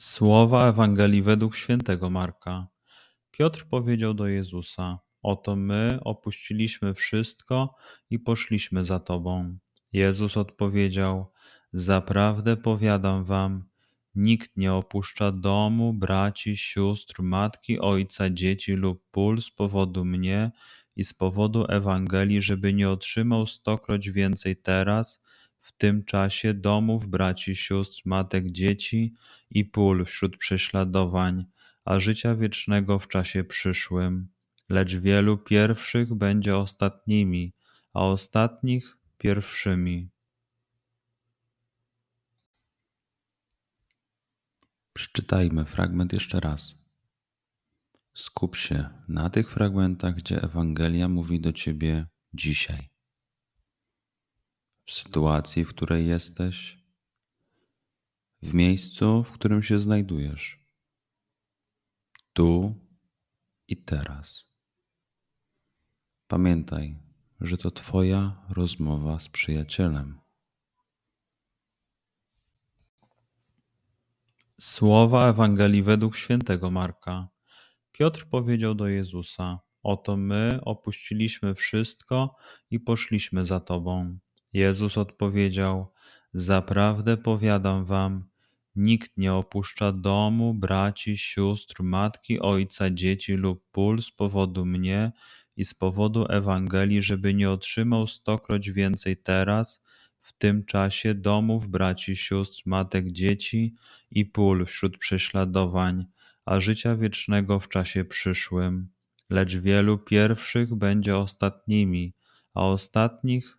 Słowa Ewangelii według świętego Marka. Piotr powiedział do Jezusa: Oto my opuściliśmy wszystko i poszliśmy za Tobą. Jezus odpowiedział: Zaprawdę powiadam Wam, nikt nie opuszcza domu, braci, sióstr, matki, ojca, dzieci lub pól z powodu mnie i z powodu Ewangelii, żeby nie otrzymał stokroć więcej teraz w tym czasie domów, braci, sióstr, matek, dzieci i pól wśród prześladowań, a życia wiecznego w czasie przyszłym. Lecz wielu pierwszych będzie ostatnimi, a ostatnich pierwszymi. Przeczytajmy fragment jeszcze raz. Skup się na tych fragmentach, gdzie Ewangelia mówi do ciebie dzisiaj w sytuacji, w której jesteś, w miejscu, w którym się znajdujesz, tu i teraz. Pamiętaj, że to Twoja rozmowa z przyjacielem. Słowa Ewangelii według świętego Marka. Piotr powiedział do Jezusa: Oto my opuściliśmy wszystko i poszliśmy za Tobą. Jezus odpowiedział: Zaprawdę powiadam wam, nikt nie opuszcza domu, braci, sióstr, matki, ojca, dzieci lub pól z powodu mnie i z powodu Ewangelii, żeby nie otrzymał stokroć więcej teraz, w tym czasie domów, braci, sióstr, matek, dzieci i pól wśród prześladowań, a życia wiecznego w czasie przyszłym. Lecz wielu pierwszych będzie ostatnimi, a ostatnich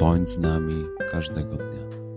Bądź z nami każdego dnia.